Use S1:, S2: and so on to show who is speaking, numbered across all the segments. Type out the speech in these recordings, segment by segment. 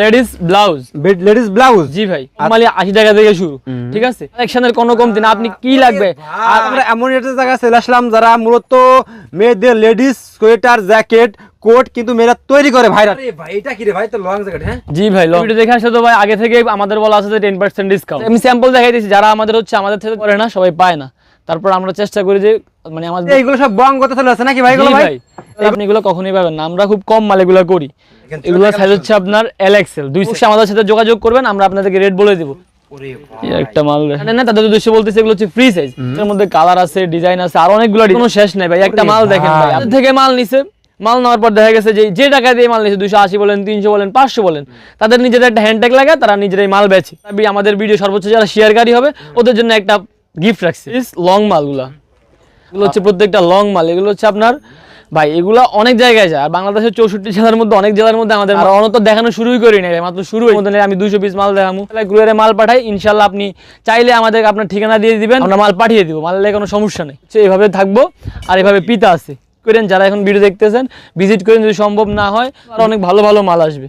S1: Ladies blouse.
S2: Ladies blouse?
S1: Ji ভাই normally আশি টাকা থেকে শুরু ঠিক আছে? কালেকশনের কোনো কমতি না আপনি কি লাগবে?
S2: আর আমরা এমন একটা জায়গায় চলে আসলাম যারা মূলত মেয়েদের লেডিস সোয়েটার জ্যাকেট কোট কিন্তু মেয়েরা তৈরি করে ভাইরা। ভাই এটা কি রে ভাই? তো লং জ্যাকেট হ্যাঁ?
S1: জি ভাই লং ভিডিও দেখে আসলে তো ভাই আগে থেকে আমাদের বলা আছে যে ডিসকাউন্ট আমি স্যাম্পল দেখাই দিয়েছি যারা আমাদের হচ্ছে আমাদের থেকে করে না সবাই পায় না। তারপর আমরা চেষ্টা করি যে মানে আমাদের
S2: এইগুলো সব বঙ্গতে চলে আসে নাকি ভাই এগুলো ভাই?
S1: আপনি এগুলো কখনোই পাবেন না। আমরা খুব কম মাল এগুলো করি। এগুলো সাইজ হচ্ছে আপনার এল এক্সেল দুই আমাদের সাথে যোগাযোগ করবেন আমরা আপনাদেরকে রেট বলে দেবো। একটা মাল দেখেন। না তাদের উদ্দেশ্যে বলতেছে এগুলো হচ্ছে ফ্রি সাইজ এর মধ্যে কালার আছে ডিজাইন আছে আর অনেকগুলো কোনো শেষ নাই ভাই। একটা মাল দেখেন ভাই। আমাদের থেকে মাল নিছে। মাল নেওয়ার পর দেখা গেছে যে যে টাকা দিয়ে মাল নিছে দুশো আশি বলেন তিনশো বলেন পাঁচশো বলেন তাদের নিজেদের একটা হ্যান্ডট্যাগ লাগে তারা নিজেরাই মাল বেচে। তবে আমাদের ভিডিও সর্বোচ্চ যারা শেয়ারকারী হবে ওদের জন্য একটা গিফট রাখছি। লং মালগুলা এগুলো হচ্ছে প্রত্যেকটা লং মাল। এগুলো হচ্ছে আপনার ভাই এগুলো অনেক জায়গায় যায়। আর বাংলাদেশের চৌষট্টি জেলার মধ্যে অনেক জেলার মধ্যে আমাদের আর অনত দেখানো শুরুই করি নাই মাত্র শুরু মধ্যে আমি দুশো পিস মাল দেখাবো গ্রুয়ারে মাল পাঠাই ইনশাল্লাহ আপনি চাইলে আমাদের আপনার ঠিকানা দিয়ে দিবেন। আমরা মাল পাঠিয়ে দিব মালের কোনো সমস্যা নেই। এভাবে থাকব আর এভাবে পিতা আছে। করেন যারা এখন ভিডিও দেখতেছেন ভিজিট করেন যদি সম্ভব না হয় আর অনেক ভালো ভালো মাল আসবে।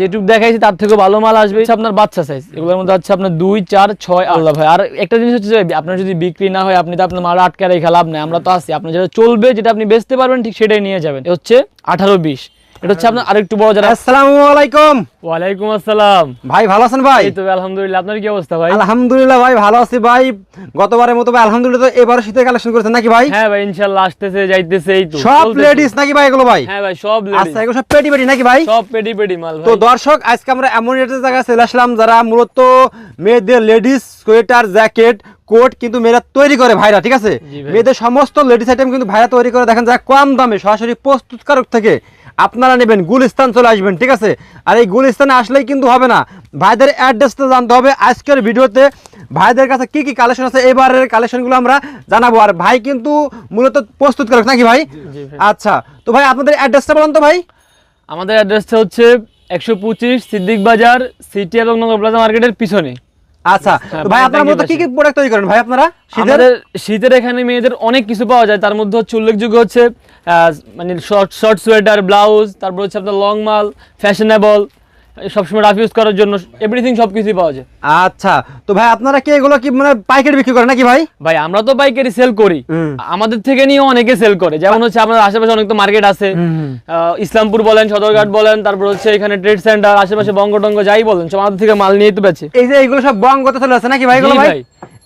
S1: যেটুকু দেখাইছি, তার থেকে ভালো মাল আসবে। আপনার বাচ্চা সাইজ এগুলোর মধ্যে আছে আপনার দুই, চার, ছয় আল্লাহ ভাই, আর একটা জিনিস হচ্ছে আপনার যদি বিক্রি না হয়, আপনি তো আপনার মাল আটকে রেখে লাভ নেই। আমরা তো আসি আপনার যেটা চলবে, যেটা আপনি বেচতে পারবেন, ঠিক সেটাই নিয়ে যাবেন। হচ্ছে আঠারো, বিশ। এটা হচ্ছে আপনার আরেকটু বড় যারা
S2: আসসালামু আলাইকুম।
S1: ওয়ালাইকুম আসসালাম।
S2: ভাই ভালো আছেন ভাই?
S1: এই তো আলহামদুলিল্লাহ। আপনার কি অবস্থা ভাই?
S2: আলহামদুলিল্লাহ ভাই ভালো আছি ভাই। গতবারের মতো ভাই আলহামদুলিল্লাহ তো এবারে শীতের কালেকশন করেছেন নাকি ভাই?
S1: হ্যাঁ ভাই ইনশাল্লাহ আসতেছে যাইতেছে এই তো।
S2: সব লেডিস নাকি ভাই এগুলো ভাই?
S1: হ্যাঁ ভাই সব ladies।
S2: আচ্ছা এগুলো সব পেটি পেটি নাকি ভাই?
S1: সব পেডি পেডি মাল
S2: তো দর্শক আজকে আমরা এমন একটা জায়গায় চলে আসলাম যারা মূলত মেয়েদের লেডিস সোয়েটার জ্যাকেট কোট কিন্তু মেয়েরা তৈরি করে ভাইরা ঠিক আছে? মেয়েদের সমস্ত লেডিস আইটেম কিন্তু ভাইরা তৈরি করে। দেখেন যারা কম দামে সরাসরি প্রস্তুতকারক থেকে আপনারা নেবেন গুলিস্তান চলে আসবেন ঠিক আছে? আর এই গুলিস্তানে আসলেই কিন্তু হবে না। ভাইদের অ্যাড্রেসটা জানতে হবে। আজকের ভিডিওতে ভাইদের কাছে কি কি কালেকশন আছে এবারের কালেকশনগুলো আমরা জানাব। আর ভাই কিন্তু মূলত প্রস্তুতকারক নাকি ভাই?
S1: ভাই।
S2: আচ্ছা তো ভাই আপনাদের অ্যাড্রেসটা বলুন তো ভাই।
S1: আমাদের অ্যাড্রেসটা হচ্ছে একশো পঁচিশ সিদ্দিক বাজার সিটি এবং নগর প্লাজা মার্কেটের পিছনে।
S2: আচ্ছা
S1: হ্যাঁ,
S2: ভাই আপনারা মূলত কি কি প্রোডাক্ট তৈরি করেন ভাই আপনারা? শীতের?
S1: আমাদের শীতের এখানে মেয়েদের অনেক কিছু পাওয়া যায়। তার মধ্যে হচ্ছে উল্লেখযোগ্য হচ্ছে আহ, মানে শর্ট শর্ট সোয়েটার ব্লাউজ তারপর হচ্ছে আপনার লং মাল ফ্যাশনেবল সবসময় রাফ ইউজ করার জন্য এভরিথিং পাওয়া যায়।
S2: আচ্ছা তো ভাই আপনারা কি এগুলো কি মানে পাইকারি বিক্রি করেন নাকি ভাই?
S1: ভাই আমরা তো পাইকারি সেল করি। আমাদের থেকে নিয়ে অনেকে সেল করে। যেমন হচ্ছে আমাদের আশেপাশে অনেক তো মার্কেট আছে। ইসলামপুর বলেন সদরঘাট বলেন তারপর হচ্ছে এখানে ট্রেড সেন্টার আশেপাশে বঙ্গটঙ্গ যাই বলেন সব আমাদের থেকে মাল নিয়ে তো বেচে।
S2: এই যে এগুলো সব বঙ্গতে চলে আছে নাকি ভাই এগুলো ভাই।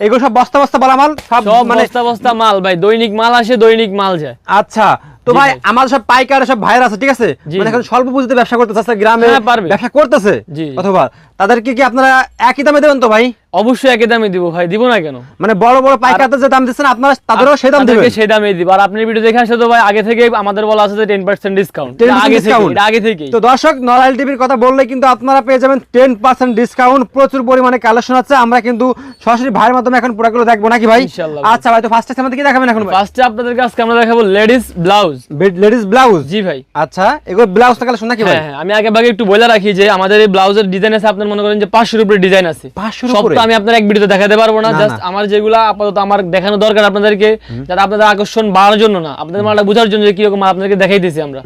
S2: এগুলো সব বস্তা বস্তা বলা মাল? সব
S1: সব
S2: মানে
S1: বস্তা বস্তা মাল ভাই দৈনিক মাল আসে দৈনিক মাল যায়।
S2: আচ্ছা তো ভাই। আমার সব পাইকার সব ভাইরা আছে ঠিক আছে মানে এখন স্বল্প পুঁজিতে ব্যবসা করতেছে গ্রামে
S1: হ্যাঁ,
S2: ব্যবসা করতেছে। অথবা তাদেরকে কি আপনারা একই দামে দেবেন তো ভাই
S1: অবশ্যই একই দামে দিব ভাই দিব না কেন?
S2: মানে বড় বড় পাইকারদের যে দাম দিচ্ছেন আপনারা তাদেরও সেই দাম দেবেন?
S1: সেই দামে দিব। আর আপনি ভিডিও দেখে আসলে তো ভাই আগে থেকে আমাদের বলা আছে যে টেন পার্সেন্ট ডিসকাউন্ট
S2: 10%
S1: আগে থেকে আগে থেকেই।
S2: তো দর্শক নরাইল টিভির কথা বললে কিন্তু আপনারা পেয়ে যাবেন টেন পার্সেন্ট ডিসকাউন্ট প্রচুর পরিমাণে কালেকশন আছে। আমরা কিন্তু সরাসরি ভাইয়ের মাধ্যমে এখন পুরোগুলো দেখব নাকি ভাই?
S1: ইনশাআল্লাহ।
S2: আচ্ছা ভাই তো ফার্স্ট আমাদের কি দেখাবেন এখন ভাই?
S1: ফার্স্টে আপনাদের কাছে আমরা দেখাবো ladies blouse
S2: ladies blouse
S1: ji ভাই।
S2: আচ্ছা এগুলো ব্লাউজ কালেকশন নাকি ভাই?
S1: হ্যাঁ আমি আগে ভাগে একটু বলে রাখি যে আমাদের এই ব্লাউজের ডিজাইন আছে আপনার মনে করেন যে পাঁচশোর উপরে ডিজাইন আছে।
S2: 500 র
S1: সব
S2: উপরে?
S1: আমি আপনার এক ভিডিওতে দেখাতে পারব না জাস্ট আমার যেগুলো আপাতত আমার দেখানো দরকার আপনাদেরকে যাতে আপনাদের আকর্ষণ বাড়ার জন্য না আপনাদের মালটা বোঝার জন্য যে কীরকম মাল আপনাদেরকে দেখাইতেছি আমরা।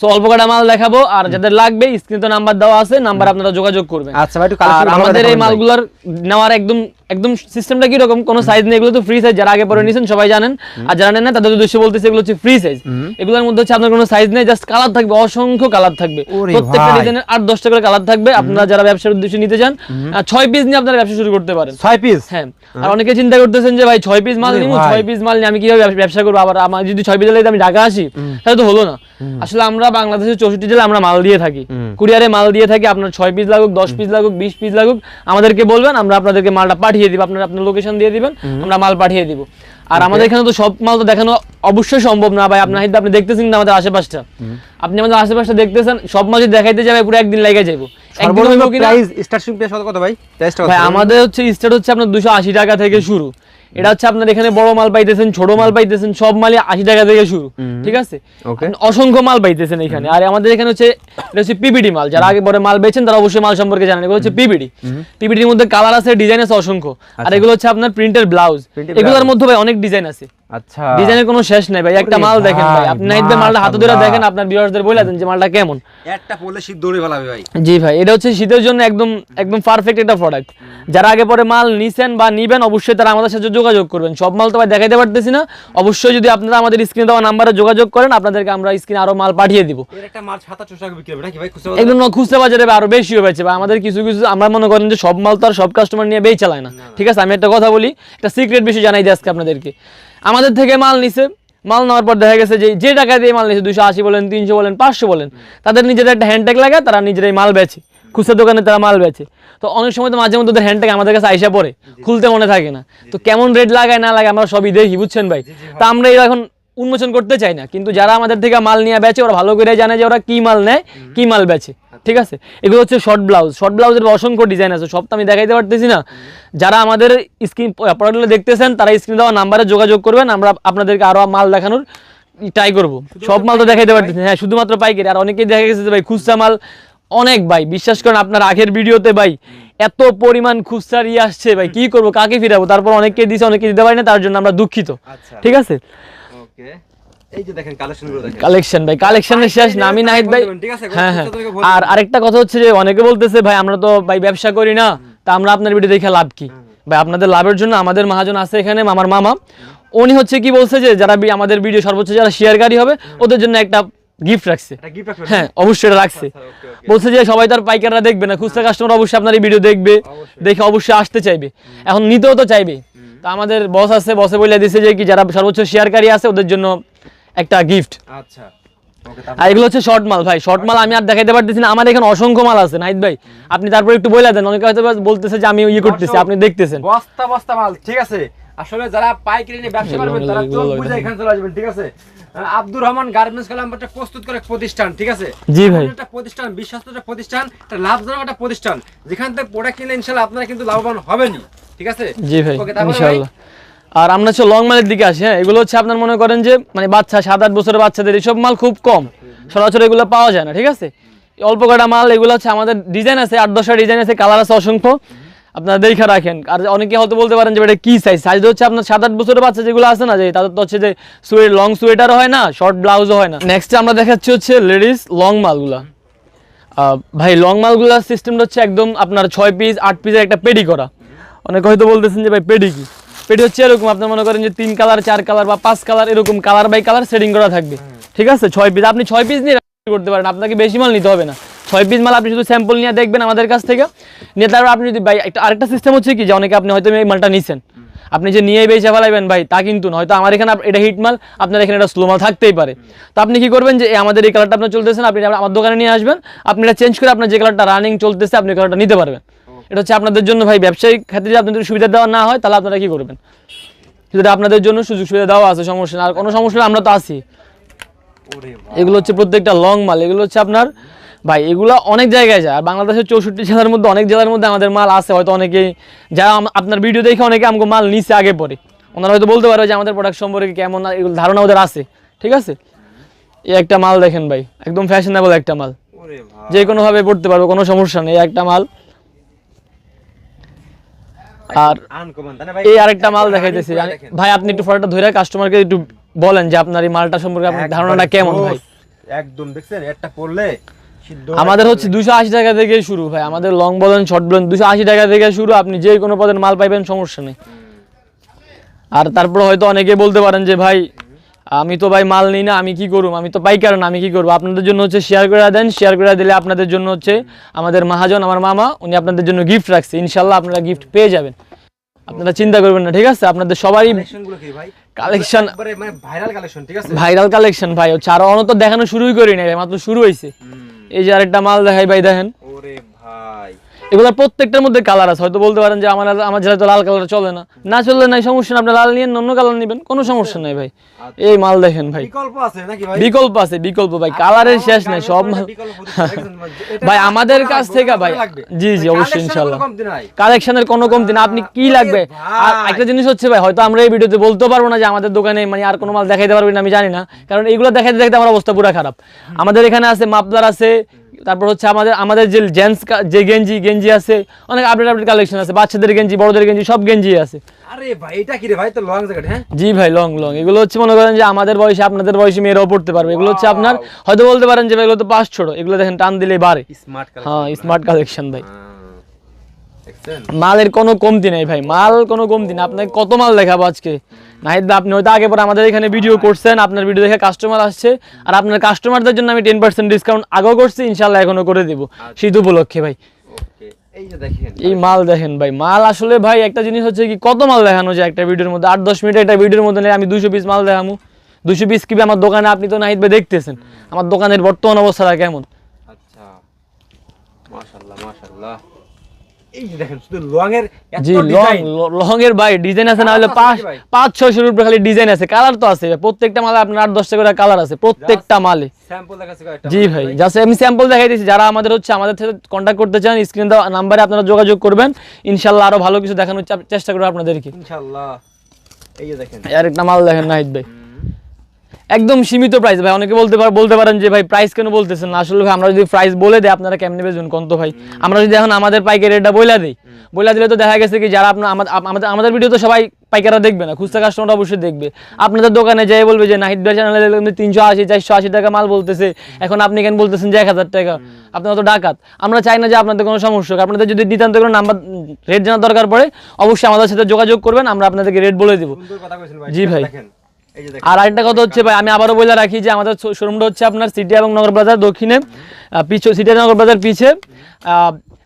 S1: সো অল্প কটা মাল দেখাবো আর যাদের লাগবে স্ক্রিনে তো নাম্বার দেওয়া আছে নাম্বার আপনারা যোগাযোগ করবেন।
S2: আচ্ছা ভাই একটু
S1: আর আমাদের এই মালগুলোর নেওয়ার একদম একদম সিস্টেমটা কি রকম কোনো সাইজ নেই এগুলো তো ফ্রি সাইজ যারা আগে পরে নিয়েছেন সবাই জানেন। আর যারা নেন না তাদের উদ্দেশ্য বলতেছে এগুলো হচ্ছে ফ্রি সাইজ এগুলোর মধ্যে হচ্ছে আপনার কোনো সাইজ নেই জাস্ট কালার থাকবে অসংখ্য কালার থাকবে। প্রত্যেকটা। ডিজাইনের আট দশটা করে কালার থাকবে। আপনারা যারা ব্যবসার উদ্দেশ্যে নিতে চান ছয় পিস নিয়ে আপনারা ব্যবসা শুরু করতে পারেন।
S2: ছয় পিস
S1: হ্যাঁ। আর অনেকে চিন্তা করতেছেন যে ভাই ছয় পিস মাল নিবো ছয় পিস মাল নিয়ে আমি কীভাবে ব্যবসা- ব্যবসা করব? আবার আমার যদি ছয় পিস আমি ঢাকা আসি তাহলে তো হলো না। আসলে আমরা বাংলাদেশের চৌষট্টি জেলা আমরা মাল দিয়ে থাকি। কুরিয়ারে মাল দিয়ে থাকি আপনার ছয় পিস লাগুক দশ পিস লাগুক বিশ পিস লাগুক আমাদেরকে বলবেন আমরা আপনাদেরকে মালটা পাঠিয়ে দিব আপনার আপনার লোকেশন দিয়ে দিবেন আমরা মাল পাঠিয়ে দিব। আর আমাদের এখানে তো সব মাল তো দেখানো অবশ্যই সম্ভব না ভাই আপনার আপনি দেখতেছেন না আমাদের আশেপাশটা। আপনি আমাদের আশেপাশটা দেখতেছেন সব মাল যদি দেখাইতে যাবে পুরো একদিন লেগে যাব আমাদের হচ্ছে স্টার্ট হচ্ছে আপনার দুশো আশি টাকা থেকে শুরু। এটা হচ্ছে আপনার এখানে বড় মাল পাইতেছেন ছোট মাল পাইতেছেন সব মালই আশি টাকা থেকে শুরু ঠিক আছে? অসংখ্য মাল পাইতেছেন এখানে। আর আমাদের এখানে হচ্ছে এটা হচ্ছে পিপিডি মাল। যারা আগে পরে মাল পেয়েছেন তারা অবশ্যই মাল সম্পর্কে জানেন। এগুলো হচ্ছে পিপিডি পিপিডির মধ্যে কালার আছে ডিজাইন আছে অসংখ্য। আর এগুলো হচ্ছে আপনার প্রিন্টের ব্লাউজ এগুলোর মধ্যে ভাই অনেক ডিজাইন আছে।
S2: আচ্ছা।
S1: ডিজাইনের কোনো শেষ নাই ভাই একটা মাল দেখেন ভাই।
S2: ভাই,
S1: আপনি নাইট ভাই মালটা হাতে ধরে দেখেন আপনার বলে দেন যে মালটা কেমন।
S2: একটা পড়লে শীত দৌড়ে ফেলাবে ভাই।
S1: জি ভাই এটা হচ্ছে শীতের জন্য একদম একদম পারফেক্ট একটা প্রোডাক্ট যারা আগে পরে মাল নিছেন বা নিবেন অবশ্যই তারা আমাদের সাথে যোগাযোগ করবেন। সব মাল তো ভাই দেখাইতে পারতেছি না। অবশ্যই যদি আপনারা আমাদের স্ক্রিনে দেওয়া নাম্বারে যোগাযোগ করেন আপনাদেরকে আমরা স্ক্রিনে আরও মাল পাঠিয়ে দিব।
S2: এর একটা মাল ছাতা চোষা বিক্রি হবে নাকি ভাই? খুচরা
S1: একদম খুচরা বাজারে আরও বেশি হয়েছে বা আমাদের কিছু কিছু আমরা মনে করেন যে সব মাল তো আর সব কাস্টমার নিয়ে বেই চালায় না। ঠিক আছে আমি একটা কথা বলি একটা সিক্রেট বিষয় জানাই দিই আজকে আপনাদেরকে। আমাদের থেকে মাল নিছে মাল নেওয়ার পর দেখা গেছে যে যে টাকা দিয়ে মাল নিছে দুশো আশি বলেন তিনশো বলেন পাঁচশো বলেন তাদের নিজেদের একটা হ্যান্ডট্যাগ লাগে তারা নিজেরাই মাল বেচে। খুচরা দোকানে তারা মাল বেছে তো অনেক সময় তো মাঝে মধ্যে ওদের হ্যান্ডট্যাগ আমাদের কাছে আইসা পড়ে খুলতে মনে থাকে না। তো কেমন রেট লাগায় না লাগে আমরা সবই দেখি বুঝছেন ভাই? তা আমরা এখন উন্মোচন করতে চাই না। কিন্তু যারা আমাদের থেকে মাল নিয়ে বেচে ওরা ভালো করে জানে যে ওরা কি মাল নেয় কি মাল বেচে। ঠিক আছে? এগুলো হচ্ছে শর্ট ব্লাউজ শর্ট ব্লাউজের অসংখ্য ডিজাইন আছে। সব তো আমি দেখাইতে পারতেছি না। যারা আমাদের স্ক্রিন প্রোডাক্টগুলো দেখতেছেন তারা স্ক্রিন দেওয়া নাম্বারে যোগাযোগ করবেন। আমরা আপনাদেরকে আরও মাল দেখানোর ট্রাই করব। সব মাল তো দেখাইতে পারতেছি। হ্যাঁ শুধুমাত্র পাইকারি। আর অনেকেই দেখা গেছে যে ভাই খুচরা মাল অনেক ভাই। বিশ্বাস করেন আপনার আগের ভিডিওতে ভাই এত পরিমাণ খুচরা ইয়ে আসছে ভাই। কি করব? কাকে ফিরাবো? তারপর অনেককে দিছে অনেকে দিতে পারি না। তার জন্য আমরা দুঃখিত।
S2: আচ্ছা।
S1: ঠিক আছে?
S2: ওকে। এই যে দেখেন কালেকশনগুলো দেখেন।
S1: কালেকশন ভাই কালেকশনের শেষ না আমি নাহিদ ভাই হ্যাঁ হ্যাঁ। আর আরেকটা কথা হচ্ছে যে অনেকে বলতেছে ভাই আমরা তো ভাই ব্যবসা করি না তা আমরা আপনার ভিডিও দেখে লাভ কি? ভাই আপনাদের লাভের জন্য আমাদের মহাজন আছে এখানে আমার মামা। উনি হচ্ছে কি বলছে যে যারা আমাদের ভিডিও সর্বোচ্চ যারা শেয়ারকারী হবে ওদের জন্য একটা গিফট রাখছে। হ্যাঁ অবশ্যই রাখছে।
S2: ওকে
S1: বলছে যে সবাই তার পাইকাররা দেখবে না খুচরা কাস্টমার অবশ্যই আপনার এই ভিডিও দেখবে দেখে অবশ্যই আসতে চাইবে। এখন নিতেও তো চাইবে। তা আমাদের বস আছে বসে বলে দিছে যে কি যারা সর্বোচ্চ শেয়ারকারী আছে ওদের জন্য একটা গিফট
S2: আচ্ছা।
S1: আর এগুলো হচ্ছে শর্ট মাল ভাই। শর্ট মাল আমি আর দেখাইতে পারতেছি না। আমার এখানে অসংখ্য মাল আছে নাহিদ ভাই। আপনি তারপর একটু বলে দেন অনেকে হয়তো বলতেছে যে আমি ইয়ে করতেছি আপনি দেখতেছেন।
S2: বস্তা বস্তা মাল ঠিক আছে? আসলে যারা পাইকারি নিয়ে ব্যবসা করবেন তারা চোখ বুঝে এখানে চলে আসবেন ঠিক আছে? আব্দুর রহমান গার্মেন্টস কলাম একটা প্রস্তুত করে প্রতিষ্ঠান ঠিক আছে?
S1: জি ভাই।
S2: একটা প্রতিষ্ঠান বিশ্বস্ত একটা প্রতিষ্ঠান একটা লাভজনক একটা প্রতিষ্ঠান। যেখান থেকে প্রোডাক্ট কিনলে ইনশাআল্লাহ আপনারা কিন্তু লাভবান হবেনই। ঠিক আছে?
S1: জি ভাই? ইনশাআল্লাহ। আর আমরা হচ্ছে লং মালের দিকে আসি হ্যাঁ? এগুলো হচ্ছে আপনার মনে করেন যে মানে বাচ্চা সাত আট বছরের বাচ্চাদের এইসব মাল খুব কম। সরাসরি এগুলো পাওয়া যায় না ঠিক আছে? অল্প কটা মাল এগুলো হচ্ছে আমাদের ডিজাইন আছে আট দশটা ডিজাইন আছে কালার আছে অসংখ্য। আপনারা দেখে রাখেন। আর অনেকে হয়তো বলতে পারেন যে এটা কি সাইজ সাইজ হচ্ছে আপনার সাত আট বছরের বাচ্চা যেগুলো আছে না যে তাদের তো হচ্ছে যে সুয়েট লং সোয়েটার হয় না শর্ট ব্লাউজও হয় না। নেক্সট আমরা দেখাচ্ছি হচ্ছে লেডিস লং মালগুলা ভাই লং মালগুলার সিস্টেমটা হচ্ছে একদম আপনার ছয় পিস আট পিসের একটা পেডি করা অনেকে হয়তো বলতেছেন যে ভাই পেডি কি? পেডি হচ্ছে এরকম আপনার মনে করেন যে তিন কালার, চার কালার বা পাঁচ কালার এরকম কালার বাই কালার সেটিং করা থাকবে। ঠিক আছে? ছয় পিস আপনি ছয় পিস নিয়ে করতে পারেন, আপনাকে বেশি মাল নিতে হবে না। ছয় পিস মাল আপনি শুধু স্যাম্পল নিয়ে দেখবেন আমাদের কাছ থেকে। নিয়ে তারপর আপনি যদি ভাই, একটা আরেকটা সিস্টেম হচ্ছে কি যে অনেকে আপনি হয়তো এই মালটা নিছেন। আপনি যে নিয়ে বেঁচে ফেলাইবেন ভাই, তা কিন্তু হয়তো আমার এখানে এটা হিট মাল, আপনার এখানে এটা স্লো মাল থাকতেই পারে। তো আপনি কি করবেন যে আমাদের এই কালারটা আপনার চলতেছেন আপনি আমার দোকানে নিয়ে আসবেন। আপনি এটা চেঞ্জ করে আপনার যে কালারটা রানিং চলতেছে, আপনি কালারটা নিতে পারবেন। এটা হচ্ছে আপনাদের জন্য ভাই ব্যবসায়িক ক্ষেত্রে যদি আপনাদের সুবিধা দেওয়া না হয় তাহলে আপনারা কি করবেন? যদি আপনাদের জন্য সুযোগ সুবিধা দেওয়া আছে সমস্যা না আর কোনো সমস্যা আমরা তো আছি। এগুলো হচ্ছে প্রত্যেকটা লং মাল। এগুলো হচ্ছে আপনার ভাই এগুলো অনেক জায়গায় যায়। আর বাংলাদেশের চৌষট্টি জেলার মধ্যে অনেক জেলার মধ্যে আমাদের মাল আছে। হয়তো অনেকেই যারা আপনার ভিডিও দেখে অনেকে আমাকে মাল নিচে আগে পরে। ওনারা হয়তো বলতে পারবে যে আমাদের প্রোডাক্ট সম্পর্কে কেমন এগুলো ধারণা ওদের আছে। ঠিক আছে? এই একটা মাল দেখেন ভাই একদম ফ্যাশনেবল একটা মাল। যে কোনোভাবে পড়তে পারবে কোনো সমস্যা নেই। একটা মাল আর এই আরেকটা মাল দেখাইতেছি। ভাই আপনি একটু ফটোটা ধরে কাস্টমারকে একটু বলেন যে আপনার এই মালটা সম্পর্কে আপনার ধারণাটা কেমন ভাই?
S2: একদম দেখছেন? একটা পড়লে
S1: আমাদের হচ্ছে দুশো আশি টাকা থেকে শুরু ভাই আমাদের লং বলেন শর্ট বলেন দুশো আশি টাকা থেকে শুরু আপনি যে কোনো পদের মাল পাইবেন সমস্যা নেই। আর তারপর হয়তো অনেকে বলতে পারেন যে ভাই আমি তো ভাই মাল নিই না আমি কি করব আমি তো পাইকার না আমি কি করব? আপনাদের জন্য হচ্ছে শেয়ার করে দেন শেয়ার করে দিলে আপনাদের জন্য হচ্ছে আমাদের মহাজন আমার মামা উনি আপনাদের জন্য গিফট রাখছে। ইনশাল্লাহ আপনারা গিফট পেয়ে যাবেন। আপনারা চিন্তা করবেন না ঠিক আছে? আপনাদের সবারই
S2: কালেকশন ভাইরাল কালেকশন ঠিক আছে?
S1: ভাইরাল কালেকশন ভাই হচ্ছে আর অনত দেখানো শুরুই করি নাই মাত্র শুরু হয়েছে এই যে আরেকটা মাল দেখাই ভাই দেখেন। এগুলোর প্রত্যেকটার মধ্যে কালার আছে। হয়তো বলতে পারেন যে আমার আমার জেলায় তো লাল কালার চলে না। না চললে নাই সমস্যা না আপনি লাল নিয়ে অন্য কালার নেবেন কোনো সমস্যা নাই ভাই। এই মাল দেখেন ভাই।
S2: বিকল্প আছে নাকি ভাই?
S1: বিকল্প আছে বিকল্প ভাই। কালারের শেষ নাই সব মাল ভাই। আমাদের কাছ থেকে ভাই জি জি অবশ্যই
S2: নাই।
S1: কালেকশনের কোনো কমতি না। আপনি কি লাগবে? আর একটা জিনিস হচ্ছে ভাই হয়তো আমরা এই ভিডিওতে বলতে পারব না যে আমাদের দোকানে মানে আর কোনো মাল দেখাইতে পারবেন না আমি জানি না। কারণ এইগুলো দেখাইতে দেখাইতে আমার অবস্থা পুরো খারাপ। আমাদের এখানে আছে মাপলার আছে তারপর হচ্ছে আমাদের আমাদের যে জেন্টস যে গেঞ্জি গেঞ্জি আছে অনেক আপডেট আপডেট কালেকশন আছে। বাচ্চাদের গেঞ্জি বড়দের গেঞ্জি সব গেঞ্জি আছে।
S2: আরে ভাই এটা কি রে ভাই? তো লং জ্যাকেট হ্যাঁ?
S1: জি ভাই লং লং এগুলো হচ্ছে মনে করেন যে আমাদের বয়সে আপনাদের বয়সে মেয়েরাও পড়তে পারবে। এগুলো হচ্ছে আপনার হয়তো বলতে পারেন যে ভাই এগুলো তো পাঁচ ছোট এগুলো দেখেন টান দিলে বাড়ে।
S2: স্মার্ট
S1: হ্যাঁ স্মার্ট কালেকশন ভাই। মালের কোনো কমতি নেই ভাই মাল কোনো কমতি নেই। আপনাকে কত মাল দেখাবো আজকে? নাহিদ দা, আপনি হয়তো আগে পরে আমাদের এখানে ভিডিও করছেন আপনার ভিডিও দেখে কাস্টমার আসছে আর আপনার কাস্টমারদের জন্য আমি টেন পার্সেন্ট ডিসকাউন্ট আগেও করছি ইনশাল্লাহ এখনও করে দিব। শীত উপলক্ষে ভাই।
S2: এই
S1: মাল দেখেন ভাই মাল আসলে ভাই একটা জিনিস হচ্ছে কি কত মাল দেখানো যায় একটা ভিডিওর মধ্যে? আট দশ মিনিট একটা ভিডিওর মধ্যে আমি দুশো পিস মাল দেখামু। দুশো পিস কিবে আমার দোকানে আপনি তো নাহিদ ভাই দেখতেছেন। আমার দোকানের বর্তমান অবস্থাটা কেমন?
S2: আচ্ছা। মাশাআল্লাহ মাশাআল্লাহ। এই যে দেখেন শুধু লং এর
S1: জি লং লং এর ভাই ডিজাইন আছে না হলে পাঁচ
S2: নাকি ভাই?
S1: পাঁচ ছয়শোর উপরে খালি ডিজাইন আছে কালার তো আছে প্রত্যেকটা মালে আপনার আট দশটা করে কালার আছে প্রত্যেকটা মালে। জি ভাই জাস্ট আমি স্যাম্পল দেখাই যারা আমাদের হচ্ছে আমাদের সাথে কন্ট্যাক্ট করতে চান স্ক্রিন দেওয়া নাম্বারে আপনারা যোগাযোগ করবেন ইনশাল্লাহ আরও ভালো কিছু দেখানোর চেষ্টা করব আপনাদেরকে।
S2: ইনশাআল্লাহ এই যে দেখেন।
S1: আর একটা মাল দেখেন নাহিদ ভাই। একদম সীমিত প্রাইস ভাই। অনেকে বলতে পার বলতে পারেন যে ভাই প্রাইস কেন বলতেছেন না? আসলে ভাই আমরা যদি প্রাইস বলে দেয় আপনারা কেমনে বেচবেন কোন তো ভাই? আমরা যদি এখন আমাদের পাইকারি রেটটা বইলা দিই বইলা দিলে তো দেখা গেছে কি যারা আপনার আমাদের আমাদের ভিডিও তো সবাই পাইকাররা দেখবে না খুচরা কাস্টমার অবশ্যই দেখবে। আপনাদের দোকানে যাই বলবে যে নাহিদ ভাই চ্যানেলে তিনশো আশি চারশো আশি টাকা মাল বলতেছে এখন আপনি কেন বলতেছেন যে এক হাজার টাকা? আপনার তো ডাকাত। আমরা চাই না যে আপনাদের কোনো সমস্যা হোক। আপনাদের যদি নিতান্ত কোনো নাম্বার রেট জানার দরকার পড়ে অবশ্যই আমাদের সাথে যোগাযোগ করবেন আমরা আপনাদেরকে রেট বলে দেবো। জি ভাই। আর আরেকটা কথা হচ্ছে ভাই আমি আবারও বলে রাখি যে আমাদের শোরুমটা হচ্ছে আপনার সিটি এবং নগর বাজার দক্ষিণে। পিছু সিটি নগর বাজার পিছে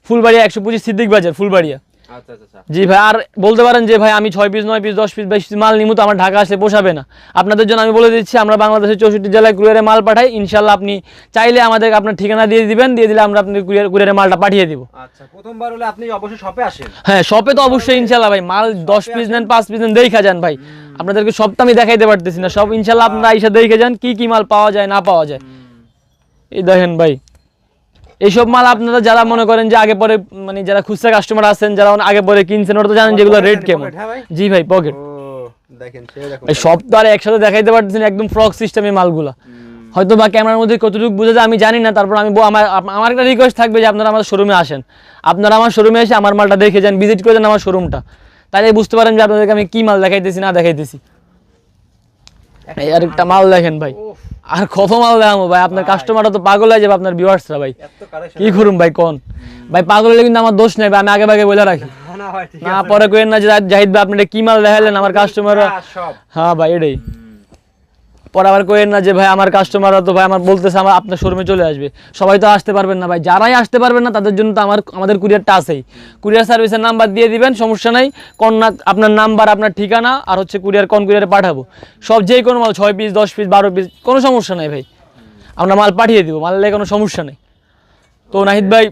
S1: ফুলবাড়িয়া একশো পঁচিশ সিদ্দিক বাজার ফুলবাড়িয়া।
S2: আচ্ছা আচ্ছা আচ্ছা।
S1: জি ভাই আর বলতে পারেন যে ভাই আমি ছয় পিস নয় পিস দশ পিস বাইশ পিস মাল নিমু তো আমার ঢাকা আসলে পোষাবে না। আপনাদের জন্য আমি বলে দিচ্ছি আমরা বাংলাদেশের চৌষট্টি জেলায় কুরিয়ারে মাল পাঠাই। ইনশাল্লাহ আপনি চাইলে আমাদের আপনার ঠিকানা দিয়ে দিবেন দিয়ে দিলে আমরা আপনি কুরিয়ার কুরিয়ারে মালটা পাঠিয়ে দিব।
S2: প্রথমবার হলে আপনি অবশ্যই শপে আসেন?
S1: হ্যাঁ শপে তো অবশ্যই ইনশাল্লাহ ভাই মাল দশ পিস নেন পাঁচ পিস নেন দেখা যান ভাই। আপনাদেরকে সব তো আমি দেখাইতে পারতেছি না। সব ইনশাল্লাহ আপনারা আইসা দেখে যান কি কি মাল পাওয়া যায় না পাওয়া যায়। এই দেখেন ভাই এইসব মাল আপনারা যারা মনে করেন যে আগে পরে মানে যারা খুচরা কাস্টমার আছেন যারা আগে পরে কিনছেন ওরা তো জানেন যেগুলো রেট কেমন।
S2: হ্যাঁ
S1: জি ভাই পকেট সব তো আর একসাথে দেখাইতে পারতেছি না একদম ফ্রক সিস্টেমে মালগুলা। হয়তো বা ক্যামেরার মধ্যে কতটুকু বুঝে যায় আমি জানি না তারপর আমি আমার আমার একটা রিকোয়েস্ট থাকবে যে আপনারা আমার শোরুমে আসেন। আপনারা আমার শোরুমে এসে আমার মালটা দেখে যান ভিজিট করে যান আমার শোরুমটা তাহলে বুঝতে পারেন যে আপনাদেরকে আমি কি মাল দেখাইতেছি না দেখাইতেছি। আর একটা মাল দেখেন ভাই। আর কত মাল দেখাবো ভাই? আপনার কাস্টমারটা তো পাগল হয়ে যাবে আপনার ভিউয়ার্সরা ভাই। কি করুন ভাই কোন? ভাই পাগল হলে কিন্তু আমার দোষ নেই ভাই আমি আগে ভাগে বলে রাখি।
S2: না
S1: পরে কেন না যে জাহিদ ভাই আপনি কি মাল দেখালেন আমার কাস্টমাররা
S2: হ্যাঁ
S1: ভাই এটাই। পরে আবার কইেন না যে, ভাই, আমার কাস্টমাররা তো, ভাই, আমার বলতেছে, আমার আপনার শোরুমে চলে আসবে। সবাই তো আসতে পারবেন না, ভাই। যারাই আসতে পারবেন না, তাদের জন্য তো আমার, আমাদের কুরিয়ারটা আছেই। কুরিয়ার সার্ভিসের নাম্বার দিয়ে দিবেন, সমস্যা নাই। কোন না আপনার নাম্বার আপনার ঠিকানা, আর হচ্ছে কুরিয়ার কোন কুরিয়ারে পাঠাবো। সব যেই কোনো মাল, ছয় পিস দশ পিস বারো পিস কোনো সমস্যা নাই, ভাই। আমরা মাল পাঠিয়ে দিব, মাল কোনো সমস্যা নেই। তো নাহিদ ভাই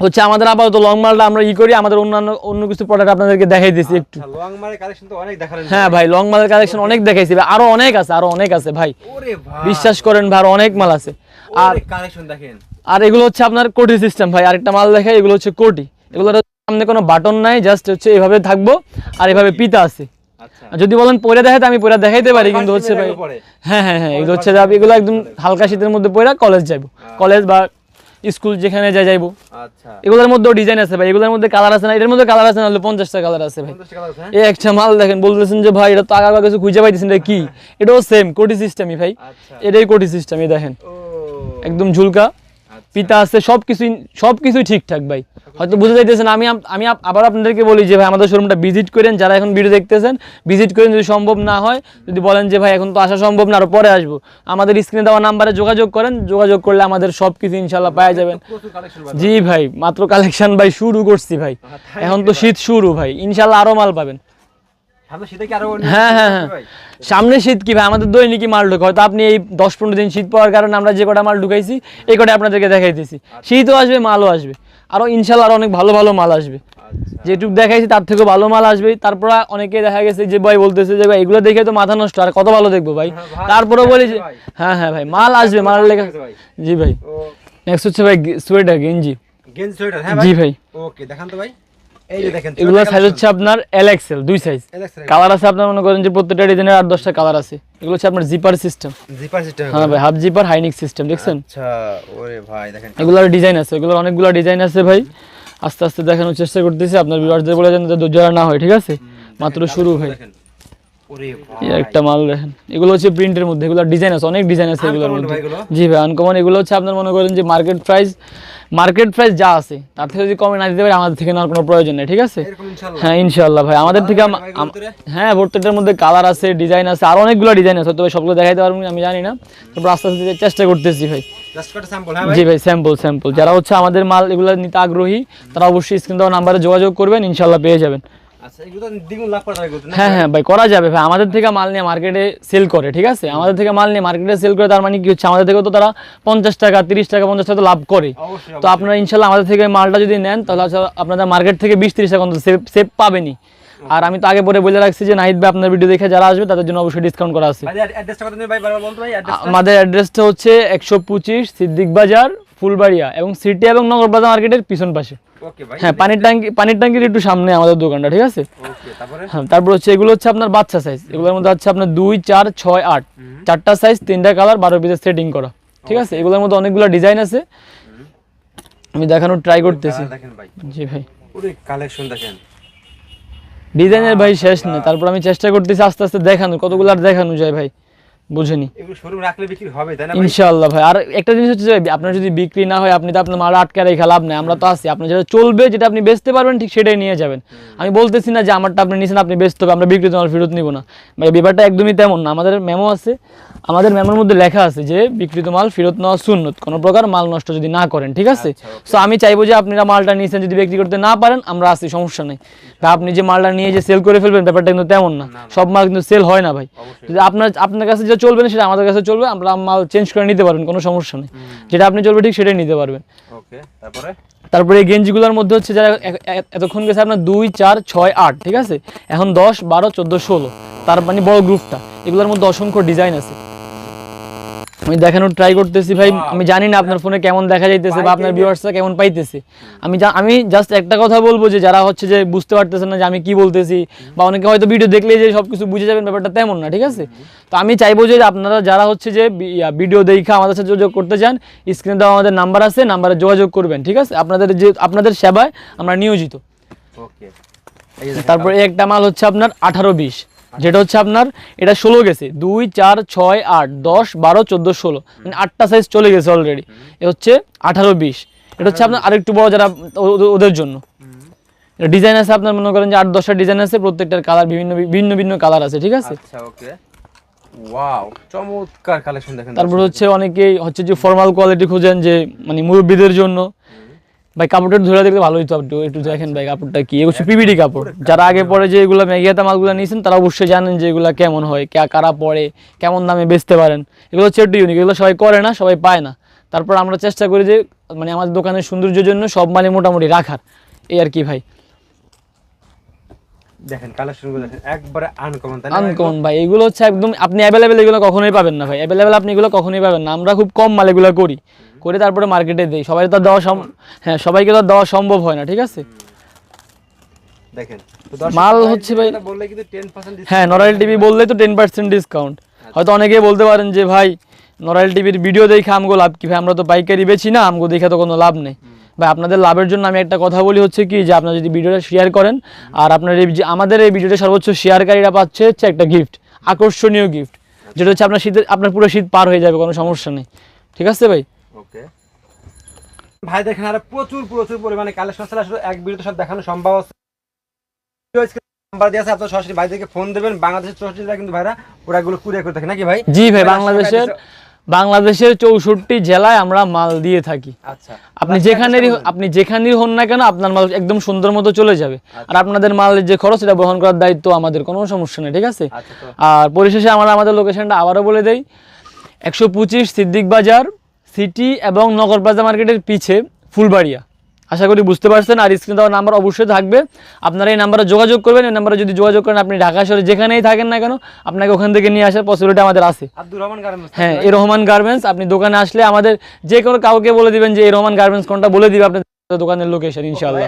S1: হচ্ছে আমাদের আপাতত লং মালটা আমরা ই করি আমাদের অন্যান্য অন্য কিছু প্রোডাক্ট আপনাদেরকে দেখাই দিয়েছি একটু।
S2: লং মারে কালেকশন তো অনেক দেখালেন
S1: হ্যাঁ ভাই। লং মালের কালেকশন অনেক দেখাইছি ভাই। আরও অনেক আছে আরও অনেক আছে ভাই। বিশ্বাস করেন ভাই আরও অনেক মাল আছে। আর
S2: কালেকশন দেখেন।
S1: আর এগুলো হচ্ছে আপনার কোটি সিস্টেম ভাই আরেকটা মাল দেখাই এগুলো হচ্ছে কোটি। এগুলো সামনে কোনো বাটন নাই জাস্ট হচ্ছে এভাবে থাকব আর এভাবে পিতা আছে।
S2: আচ্ছা।
S1: আর যদি বলেন পরে দেখাতে আমি পরে দেখাইতে পারি কিন্তু হচ্ছে ভাই হ্যাঁ হ্যাঁ হ্যাঁ এগুলো হচ্ছে যাবে এগুলো একদম হালকা শীতের মধ্যে পরে কলেজ যাইবো। কলেজ বা স্কুল যেখানে যাই যাইবো।
S2: আচ্ছা।
S1: এগুলোর মধ্যেও ডিজাইন আছে ভাই এগুলোর মধ্যে কালার আছে না এটার মধ্যে কালার আছে না হলে পঞ্চাশটা কালার আছে ভাই।
S2: 50 টাকা আছে হ্যাঁ?
S1: এই একটা মাল দেখেন বলতেছেন যে ভাই এটা তো আগা কিছু খুঁজে পাইতেছেন এটা কি? এটাও সেম কোটি সিস্টেমই ভাই।
S2: আচ্ছা।
S1: এটাই কোটি সিস্টেমই দেখেন।
S2: ও।
S1: একদম ঝুলকা। পিতা আছে সব কিছুই সব কিছুই ঠিকঠাক ভাই। হয়তো বুঝে যাইতেছেন আমি আমি আবার আপনাদেরকে বলি যে ভাই আমাদের শোরুমটা ভিজিট করেন যারা এখন ভিডিও দেখতেছেন ভিজিট করেন যদি সম্ভব না হয় যদি বলেন যে ভাই এখন তো আসা সম্ভব না আরও পরে আসব। আমাদের স্ক্রিনে দেওয়া নাম্বারে যোগাযোগ করেন যোগাযোগ করলে আমাদের সব কিছু ইনশাল্লাহ পাওয়া যাবেন। জি ভাই মাত্র কালেকশন ভাই শুরু করছি ভাই। এখন তো শীত শুরু ভাই ইনশাল্লাহ আরও মাল পাবেন। হ্যাঁ হ্যাঁ হ্যাঁ। সামনে শীত কি ভাই? আমাদের দৈনিকই মাল ঢোকে? হয়তো আপনি এই দশ পনেরো দিন শীত পড়ার কারণে আমরা যে কটা মাল ঢুকাইছি এই কটা আপনাদেরকে দেখাইতেছি শীতও আসবে মালও আসবে। আরও ইনশাল্লাহ আরও অনেক ভালো ভালো মাল আসবে।
S2: আচ্ছা।
S1: যেটুকু দেখাইছি তার থেকেও ভালো মাল আসবে। তারপর অনেকে দেখা গেছে যে ভাই বলতেছে যে ভাই এগুলো দেখে তো মাথা নষ্ট আর কত ভালো দেখব ভাই?
S2: হ্যাঁ,
S1: তারপরে বলি যে হ্যাঁ হ্যাঁ ভাই মাল আসবে মাল লেখা। জি ভাই। নেক্সট হচ্ছে ভাই সোয়েটার গেঞ্জি।
S2: গেঞ্জি সোয়েটার হ্যাঁ ভাই?
S1: জি ভাই।
S2: ওকে দেখান তো ভাই।
S1: এগুলো সাইজ হচ্ছে আপনার এল এক্সেল দুই সাইজ কালার আছে আপনার মনে করেন যে প্রত্যেকটা ডিজাইনের আট দশটা কালার আছে। এগুলো হচ্ছে আপনার জিপার সিস্টেম
S2: জিপার সিস্টেম
S1: হ্যাঁ ভাই হাফ জিপার হাইনিক সিস্টেম দেখছেন?
S2: আচ্ছা ওরে ভাই দেখেন।
S1: এগুলোর ডিজাইন আছে এগুলোর অনেকগুলো ডিজাইন আছে ভাই। আস্তে আস্তে দেখানোর চেষ্টা করতেছি আপনার ভিউয়ারদের বলে দেন যাতে না হয় ঠিক আছে? মাত্র শুরু ভাই। একটা মাল দেখেন। এগুলো হচ্ছে প্রিন্টের মধ্যে এগুলো ডিজাইন আছে অনেক ডিজাইন আছে এগুলোর মধ্যে। জি ভাই আনকমন এগুলো হচ্ছে আপনার মনে করেন যে মার্কেট প্রাইস মার্কেট প্রাইস যা আছে তার থেকে যদি কমে না দিতে পারে আমাদের থেকে নেওয়ার কোনো প্রয়োজন নেই ঠিক আছে? হ্যাঁ ইনশাল্লাহ ভাই। আমাদের থেকে? হ্যাঁ প্রত্যেকটার মধ্যে কালার আছে ডিজাইন আছে আর অনেকগুলো ডিজাইন আছে তবে সবগুলো দেখাইতে পারব না, আমি জানি না। তারপর আস্তে আস্তে চেষ্টা করতেছি ভাই।
S2: হ্যাঁ ভাই?
S1: জি ভাই স্যাম্পল স্যাম্পল যারা হচ্ছে আমাদের মাল এগুলো নিতে আগ্রহী তারা অবশ্যই স্ক্রিন দেওয়া নাম্বারে যোগাযোগ করবেন ইনশাল্লাহ পেয়ে যাবেন।
S2: আচ্ছা
S1: হ্যাঁ হ্যাঁ ভাই করা যাবে ভাই। আমাদের থেকে মাল নিয়ে মার্কেটে সেল করে ঠিক আছে? আমাদের থেকে মাল নিয়ে মার্কেটে সেল করে তার মানে কি হচ্ছে? আমাদের থেকে তো তারা পঞ্চাশ টাকা তিরিশ টাকা পঞ্চাশ টাকা লাভ করে। তো আপনারা ইনশাল্লাহ আমাদের থেকে মালটা যদি নেন তাহলে আপনাদের মার্কেট থেকে বিশ তিরিশ টাকা সেভ সেভ পাবেনই। আর আমি তো আগে পরে বলে রাখছি যে নাহিদ ভাই আপনার ভিডিও দেখে যারা আসবে তাদের জন্য অবশ্যই ডিসকাউন্ট করা আছে। আমাদের অ্যাড্রেসটা হচ্ছে একশো পঁচিশ সিদ্দিক বাজার ফুলবাড়িয়া এবং সিটি এবং নগর বাজার মার্কেটের পিছন পাশে। হ্যাঁ পানির ট্যাঙ্কি পানির ট্যাঙ্কির একটু সামনে আমাদের দোকানটা ঠিক আছে? হ্যাঁ তারপর হচ্ছে এগুলো হচ্ছে আপনার বাচ্চা সাইজ এগুলোর মধ্যে হচ্ছে আপনার দুই চার ছয় আট। চারটা সাইজ তিনটা কালার বারো পিসের সেটিং করা। ঠিক আছে? এগুলোর মধ্যে অনেকগুলো ডিজাইন আছে। আমি দেখানোর ট্রাই করতেছি। জি ভাই।
S2: কালেকশন দেখেন।
S1: ডিজাইনের ভাই শেষ নেই। তারপর আমি চেষ্টা করতেছি আস্তে আস্তে দেখানো কতগুলো আর দেখানো যায় ভাই? বুঝেনি।
S2: বিক্রি ভাই?
S1: ইনশাআল্লাহ ভাই। আর একটা জিনিস হচ্ছে যে আপনার যদি বিক্রি না হয় আপনি তো আপনার মাল আটকে রেখে লাভ নেই। আমরা তো আছি। আপনার যেটা চলবে যেটা আপনি বেচতে পারবেন ঠিক সেটাই নিয়ে যাবেন। আমি বলতেছি না যে আমারটা আপনি নিছেন আপনি বেচতে হবে আমরা বিক্রিত মাল ফেরত নিব না। ভাই ব্যাপারটা একদমই তেমন না। আমাদের মেমো আছে। আমাদের মেমোর মধ্যে লেখা আছে যে বিক্রিত মাল ফেরত নেওয়া সুন্নত। কোনো প্রকার মাল নষ্ট যদি না করেন ঠিক আছে? সো আমি চাইব যে আপনারা মালটা নিয়েছেন যদি বিক্রি করতে না পারেন আমরা আছি সমস্যা নেই। বা আপনি যে মালটা নিয়ে যে সেল করে ফেলবেন ব্যাপারটা কিন্তু তেমন না। সব মাল কিন্তু সেল হয় না ভাই। যদি আপনার আপনার কাছে যেটা চলবে না সেটা আমাদের কাছে চলবে আমরা মাল চেঞ্জ করে নিতে পারবেন কোনো সমস্যা নেই। যেটা আপনি চলবে ঠিক সেটাই নিতে পারবেন।
S2: ওকে তারপরে?
S1: তারপরে এই গেঞ্জিগুলোর মধ্যে হচ্ছে যারা এতক্ষণ গেছে আপনার দুই চার ছয় আট ঠিক আছে? এখন দশ বারো চোদ্দ ষোলো তার মানে বড় গ্রুপটা এগুলোর মধ্যে অসংখ্য ডিজাইন আছে। আমি দেখানোর ট্রাই করতেছি ভাই আমি জানি না আপনার ফোনে কেমন দেখা যাইতেছে বা আপনার ভিউয়ার্সরা কেমন পাইতেছে। আমি যা- আমি জাস্ট একটা কথা বলব যে যারা হচ্ছে যে বুঝতে পারতেছেন না যে আমি কি বলতেছি বা অনেকে হয়তো ভিডিও দেখলেই যে সব কিছু বুঝে যাবেন ব্যাপারটা তেমন না ঠিক আছে? তো আমি চাইব যে আপনারা যারা হচ্ছে যে ভিডিও দেখে আমাদের সাথে যোগাযোগ করতে চান স্ক্রিনে দেওয়া আমাদের নাম্বার আছে নাম্বারে যোগাযোগ করবেন ঠিক আছে? আপনাদের যে আপনাদের সেবায় আমরা নিয়োজিত।
S2: ওকে
S1: তারপরে একটা মাল হচ্ছে আপনার আঠারো বিশ। যেটা হচ্ছে আপনার এটা ষোলো গেছে। দুই চার ছয় আট দশ বারো চোদ্দ ষোলো। মানে আটটা সাইজ চলে গেছে অলরেডি এ হচ্ছে আঠারো বিশ। এটা হচ্ছে আপনার আরেকটু বড় যারা ওদের জন্য। ডিজাইন আছে আপনার মনে করেন যে আট দশটা ডিজাইন আছে প্রত্যেকটার কালার বিভিন্ন ভিন্ন ভিন্ন কালার আছে ঠিক আছে?
S2: আচ্ছা ওকে ওয়াও চমৎকার কালেকশন দেখেন
S1: তারপর হচ্ছে অনেকেই হচ্ছে যে ফর্মাল কোয়ালিটি খুঁজেন যে মানে মুরব্বীদের জন্য। ভাই কাপড়টা ধরে দেখতে ভালো হইতো একটু একটু দেখেন ভাই কাপড়টা কি। এগুলো পিবিডি কাপড়। যারা আগে পরে যে এগুলো মেঘিয়াতা মালগুলো নিয়েছেন তারা অবশ্যই জানেন যে এগুলো কেমন হয় কে কারা পরে কেমন দামে বেচতে পারেন। এগুলো হচ্ছে একটু ইউনিক এগুলো সবাই করে না সবাই পায় না। তারপর আমরা চেষ্টা করি যে মানে আমাদের দোকানের সৌন্দর্যের জন্য সব মালে মোটামুটি রাখার। এই আর কি ভাই।
S2: দেখেন কালেকশনগুলো দেখেন একবারে আনকমন তাই ভাই?
S1: আনকমন ভাই এগুলো হচ্ছে একদম আপনি অ্যাভেলেবেল এগুলো কখনোই পাবেন না ভাই। অ্যাভেলেবেল আপনি এগুলো কখনোই পাবেন না। আমরা খুব কম মাল এগুলো করি। করে তারপরে মার্কেটে দিই। সবাই তো দেওয়া সম হ্যাঁ সবাইকে তো দেওয়া সম্ভব হয় না ঠিক আছে?
S2: দেখেন
S1: মাল হচ্ছে ভাই-
S2: যেটা বললে কিন্তু 10%
S1: হ্যাঁ নরাইল টিভি বললেই তো টেন পার্সেন্ট ডিসকাউন্ট হয়তো অনেকেই বলতে পারেন যে ভাই নরাইল টিভির ভিডিও দেখে আমগো লাভ কি? ভাই আমরা তো পাইকারি বেছি না আমগো দেখে তো কোনো লাভ নেই। ভাই আপনাদের লাভের জন্য আমি একটা কথা বলি হচ্ছে কি যে আপনারা যদি ভিডিওটা শেয়ার করেন আর আপনার এই যে আমাদের এই ভিডিওটা সর্বোচ্চ শেয়ারকারীরা পাচ্ছে হচ্ছে একটা গিফট আকর্ষণীয় গিফট যেটা হচ্ছে আপনার শীতের আপনার পুরো শীত পার হয়ে যাবে কোনো সমস্যা নেই। ঠিক আছে ভাই?
S2: ভাই দেখেন আর প্রচুর প্রচুর পরিমাণে কালেকশন আসলে এক ভিডিওতে সব দেখানো সম্ভব আছে। নাম্বার দিয়ে আছে আপনারা সরাসরি ভাইদেরকে ফোন দেবেন। বাংলাদেশের চৌষট্টি জেলা কিন্তু ভাইরা প্রোডাক্টগুলো কুরিয়ার করে থাকে নাকি ভাই?
S1: জি ভাই বাংলাদেশের বাংলাদেশের চৌষট্টি জেলায় আমরা মাল দিয়ে থাকি।
S2: আচ্ছা।
S1: আপনি যেখানেরই আপনি যেখানেরই হন না কেন আপনার মাল একদম সুন্দর মতো চলে যাবে। আর আপনাদের মালের যে খরচ বহন করার দায়িত্ব আমাদের কোনো সমস্যা নেই ঠিক আছে?
S2: আচ্ছা
S1: আর পরিশেষে আমরা আমাদের লোকেশনটা আবারও বলে দেই। একশো পঁচিশ সিদ্দিক বাজার সিটি এবং নগর প্লাজা মার্কেটের পিছে ফুলবাড়িয়া। আশা করি বুঝতে পারছেন আর স্ক্রিন দেওয়ার নাম্বার অবশ্যই থাকবে। আপনারা এই নাম্বারে যোগাযোগ করবেন এই নাম্বারে যদি যোগাযোগ করেন আপনি ঢাকা শহরে যেখানেই থাকেন না কেন আপনাকে ওখান থেকে নিয়ে আসার পসিবিলিটি আমাদের আছে।
S2: আব্দুর রহমান গার্মেন্টস
S1: হ্যাঁ এ রহমান গার্মেন্টস আপনি দোকানে আসলে আমাদের যে কোনো কাউকে বলে দিবেন যে এই রহমান গার্মেন্টস কোনটা বলে দিবে আপনার দোকানের লোকেশন ইনশাআল্লাহ।